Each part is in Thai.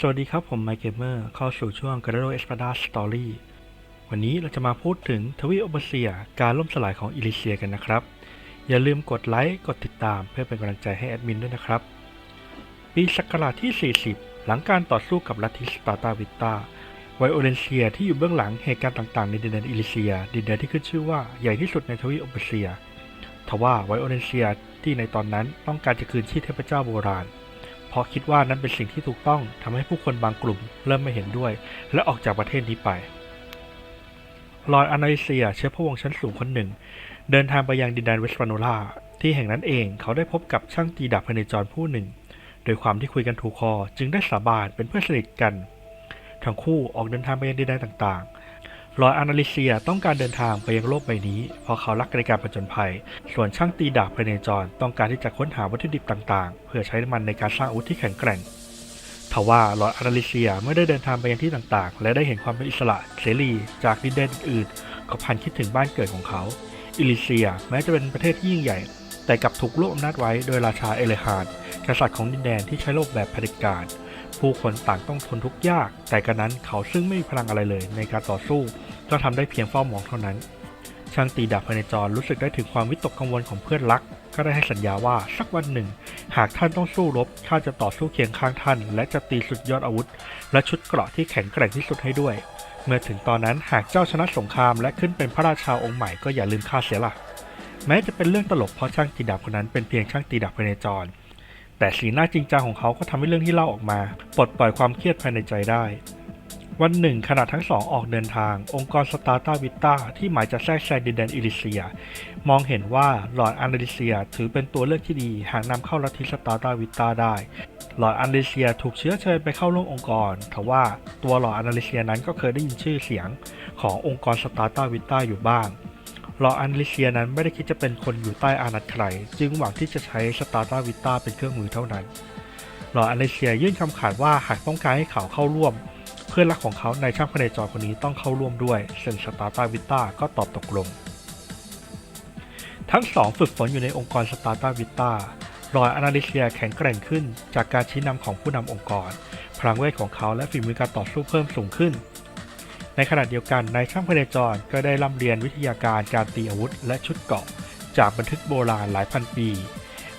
สวัสดีครับ ผมไมค์เกมเมอร์เข้าสู่ช่วง g a r o Espada Story วันนี้เราจะมาพูดถึงทวีปโอเบเซีย การล่มสลายของอิลิเซียกันนะครับ อย่าลืมกดไลค์ กดติดตามเพื่อเป็นกำลังใจให้แอดมินด้วยนะครับ ปีศักราชที่ 40 หลังการต่อสู้กับลัทธิสปาร์ตาวิตตาไวโอเลนเซียที่อยู่เบื้องหลังเหตุการณ์ต่างๆในดินแดนอิลิเซีย ดินแดนที่ขึ้นชื่อว่าใหญ่ที่สุดในทวีปโอเบเซีย ทว่าไวโอเลนเซียที่ในตอนนั้นต้องการจะคืนชีพเทพเจ้าโบราณ ราะคิดว่านั้นเป็นสิ่งที่ถูกต้องทำให้ผู้คนบางกลุ่มเริ่มไม่เห็นด้วย และออกจากประเทศนี้ไปลอร์ดอนาลิเซียเชื้อพระวงชั้นสูงคนหนึ่ง เดินทางไปยังดินแดนเวสต์วาโนลาที่แห่งนั้นเองเขาได้พบกับช่างตีดาบพเนจรผู้หนึ่ง โดยความที่คุยกันถูกคอ จึงได้สาบานเป็นเพื่อนสนิทกัน ทั้งคู่ออกเดินทางไปยังดินแดนต่าง ลอร์ดอานาลิเซียต้องการเดินทางไปยังโลกใบนี้ เพราะเขารักในการผจญภัย ส่วนช่างตีดาบพเนจรต้องการที่จะค้นหาวัตถุดิบต่างๆ เพื่อใช้มันในการสร้างอาวุธที่แข็งแกร่งทว่าลอร์ดอานาลิเซียเมื่อได้เดินทางไปยังที่ต่างๆ และได้เห็นความเป็นอิสระเสรีจากดินแดนอื่นก็พันคิดถึงบ้านเกิดของเขา อิลิเซียแม้จะเป็นประเทศที่ยิ่งใหญ่ แต่กลับถูกรวบอำนาจไว้โดยราชาเอเลฮานกษัตริย์ของดินแดนที่ใช้โลกแบบเผด็จการผู้คนต่างต้องทนทุกข์ยาก แต่กระนั้นเขาซึ่งไม่มีพลังอะไรเลยในการต่อสู้ ก็ทำได้เพียงเฝ้ามองเท่านั้น ช่างตีดาบพเนจรรู้สึกได้ถึงความวิตกกังวลของเพื่อนรัก ก็ได้ให้สัญญาว่าสักวันหนึ่ง หากท่านต้องสู้รบข้าจะต่อสู้เคียงข้างท่าน และจะตีสุดยอดอาวุธ และชุดเกราะที่แข็งแกร่งที่สุดให้ด้วย เมื่อถึงตอนนั้นหากเจ้าชนะสงครามและขึ้นเป็นพระราชาองค์ใหม่ก็อย่าลืมข้าเสียละแม้จะเป็นเรื่องตลกเพราะช่างตีดาบคนนั้นเป็นเพียงช่างตีดาบพเนจรแต่สีหน้าจริงจังของเขาก็ทำให้เรื่องที่เล่าออกมา ปลดปล่อยความเครียดภายในใจได้ วันหนึ่งขณะทั้งสองออกเดินทาง องค์กรสตาร์ตาวิตตาที่หมายจะแทรกแซงดินแดนอิลิเซีย มองเห็นว่าหลอดอันเดริเซียถือเป็นตัวเลือกที่ดีหากนำเข้าลัทธิสตาร์ตาวิตตาได้ หลอดอันเดริเซียถูกเชื้อเชิญไปเข้าร่วมองค์กรทว่าตัวหลอดอันเดริเซียนั้นก็เคยได้ยินชื่อเสียงขององค์กรสตาร์ตาวิตตาอยู่บ้างหลอดอันเดริเซียนั้นไม่ได้คิดจะเป็นคนอยู่ใต้อานัตใคร จึงหวังที่จะใช้สตาร์ตาวิตตาเป็นเครื่องมือเท่านั้นหลอดอันเดริเซียยื่นคำขาดว่าหากต้องการให้เขาเข้าร่วม พื่อนรักของเขาในช่างพเนจรคนนี้ต้องเข้าร่วมด้วยซึ่งสตาร์ตาวิตตาก็ตอบตกลง ทั้งสองฝึกฝนอยู่ในองค์กรสตาร์ตาวิตตารอยอนาลิเซียแข็งแกร่งขึ้น จากการชี้นำของผู้นำองค์กร พลังเวทของเขาและฝีมือการต่อสู้เพิ่มสูงขึ้น ในขณะเดียวกันนายช่างพเนจรก็ได้ร่ำเรียนวิทยาการการตีอาวุธและชุดเกราะจากบันทึกโบราณหลายพันปี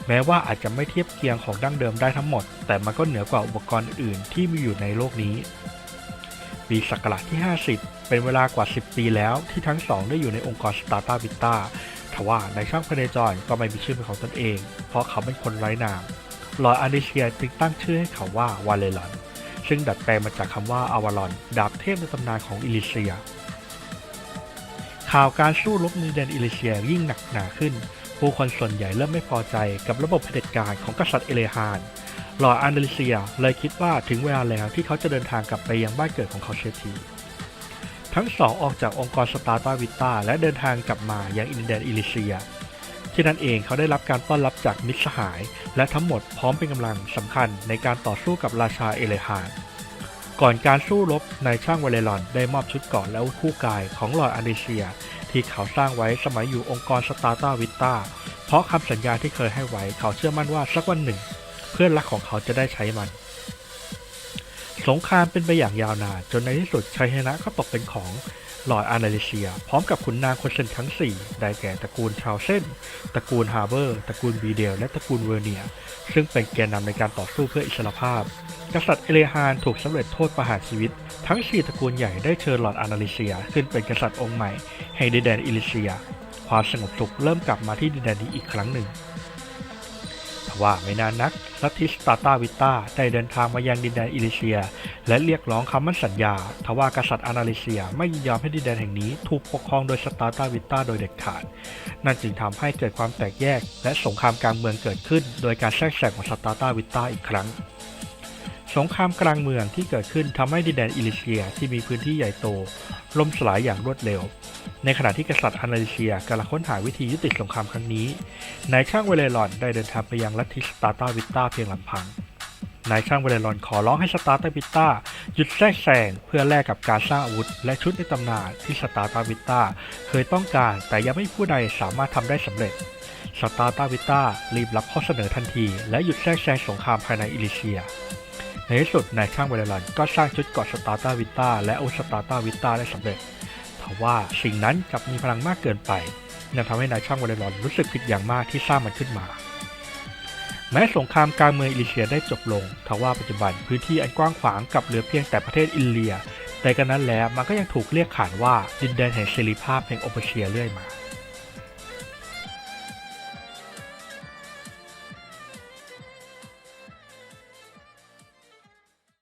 แม้ว่าอาจจะไม่เทียบเคียงของดั้งเดิมได้ทั้งหมด แต่มันก็เหนือกว่าอุปกรณ์อื่นที่มีอยู่ในโลกนี้ ปีศักราชที่ 50 เป็นเวลากว่า 10 ปีแล้วที่ทั้งสองได้อยู่ในองค์กรสตาร์ตาบิตตาทว่าในช่างพเนจรก็ไม่มีชื่อเป็นของตนเอง เพราะเขาเป็นคนไร้นามลอยอานิเชียจึงตั้งชื่อให้เขาว่าวาเลลอน ซึ่งดัดแปลงมาจากคำว่าอวารอน ดาบเทพในตำนานของอิลิเซีย ข่าวการสู้รบในแดนอิลิเซียยิ่งหนักหนาขึ้น ผู้คนส่วนใหญ่เริ่มไม่พอใจกับระบบเผด็จการของกษัตริย์เอเลฮาน ลอร์ดอันเดริเซียเลยคิดว่าถึงเวลาแล้วที่เขาจะเดินทางกลับไปยังบ้านเกิดของเขาเสียทีทั้งสองออกจากองค์กรสตาร์ตาวิตตาและเดินทางกลับมายังอินเดียนอิลิเซีย ที่นั่นเองเขาได้รับการต้อนรับจากมิตรสหาย และทั้งหมดพร้อมเป็นกำลังสำคัญในการต่อสู้กับราชาเอเลฮานก่อนการสู้รบนายช่างวาเลรอนได้มอบชุดเกราะและอาวุธคู่กายของลอร์ดอันเดริเซีย ที่เขาสร้างไว้สมัยอยู่องค์กรสตาร์ตาวิตตาเพราะคำสัญญาที่เคยให้ไว้เขาเชื่อมั่นว่าสักวันหนึ่ง พื่อนรักของเขาจะได้ใช้มัน สงครามเป็นไปอย่างยาวนานจนในที่สุดชัยชนะก็ตกเป็นของลอร์ดอานาลิเซีย พร้อมกับขุนนางคนสนิททั้ง 4 ได้แก่ตระกูลชาวเส้น ตระกูลฮาร์เบอร์ ตระกูลบีเดล และตระกูลเวอร์เนีย ซึ่งเป็นแกนนำในการต่อสู้เพื่ออิสรภาพ กษัตริย์เอเลฮานถูกสำเร็จโทษประหารชีวิต ทั้ง 4 ตระกูลใหญ่ได้เชิญลอร์ดอานาลิเซีย ขึ้นเป็นกษัตริย์องค์ใหม่แห่งดินแดนอิลิเซีย ความสงบสุขเริ่มกลับมาที่ดินแดนนี้อีกครั้งหนึ่ง ว่าไม่นานนักลัทธิสตาตาวิตตาได้เดินทางมายังดินแดนอิลิเซีย และเรียกร้องคำมั่นสัญญา ทว่ากษัตริย์อานาลิเซียไม่ยินยอมให้ดินแดนแห่งนี้ถูกปกครองโดยสตาตาวิตตาโดยเด็ดขาด นั่นจึงทำให้เกิดความแตกแยก และสงครามกลางเมืองเกิดขึ้น โดยการแทรกแซงของสตาตาวิตตาอีกครั้งสงครามกลางเมืองที่เกิดขึ้นทำให้ดินแดนอิลิเซียที่มีพื้นที่ใหญ่โตล่มสลายอย่างรวดเร็วในขณะที่กษัตริย์อานาลิเซียกำลังค้นหาวิธียุติสงครามครั้งนี้ นายช่างเวเลรอนได้เดินทางไปยังลัทธิสตาร์ตาวิตตาเพียงลำพัง นายช่างเวเลรอนขอร้องให้สตาร์ตาวิตตาหยุดแทรกแซงเพื่อแลกกับการสร้างอาวุธ และชุดในตำนานที่สตาร์ตาวิตตาเคยต้องการ แต่ยังไม่ผู้ใดสามารถทำได้สำเร็จสตาร์ตาวิตตารีบรับข้อเสนอทันที และหยุดแทรกแซงสงครามภายในอิลิเซีย ในที่สุดนายช่างเวลลันก็สร้างชุดเกาะสตาร์ตาวิต้าและอุสตาร์ตาวิต้าได้สำเร็จ ทว่าสิ่งนั้นกลับมีพลังมากเกินไปนั่นทำให้นายช่างเวลลันรู้สึกผิดอย่างมากที่สร้างมันขึ้นมา แม้สงครามกลางเมืองอิลิเชียได้จบลงทว่าปัจจุบันพื้นที่อันกว้างขวางกลับเหลือเพียงแต่ประเทศอินเดีย แต่กันนั้นแล้วมันก็ยังถูกเรียกขานว่าดินแดนแห่งเสรีภาพแห่งโอเปเชียเรื่อยมา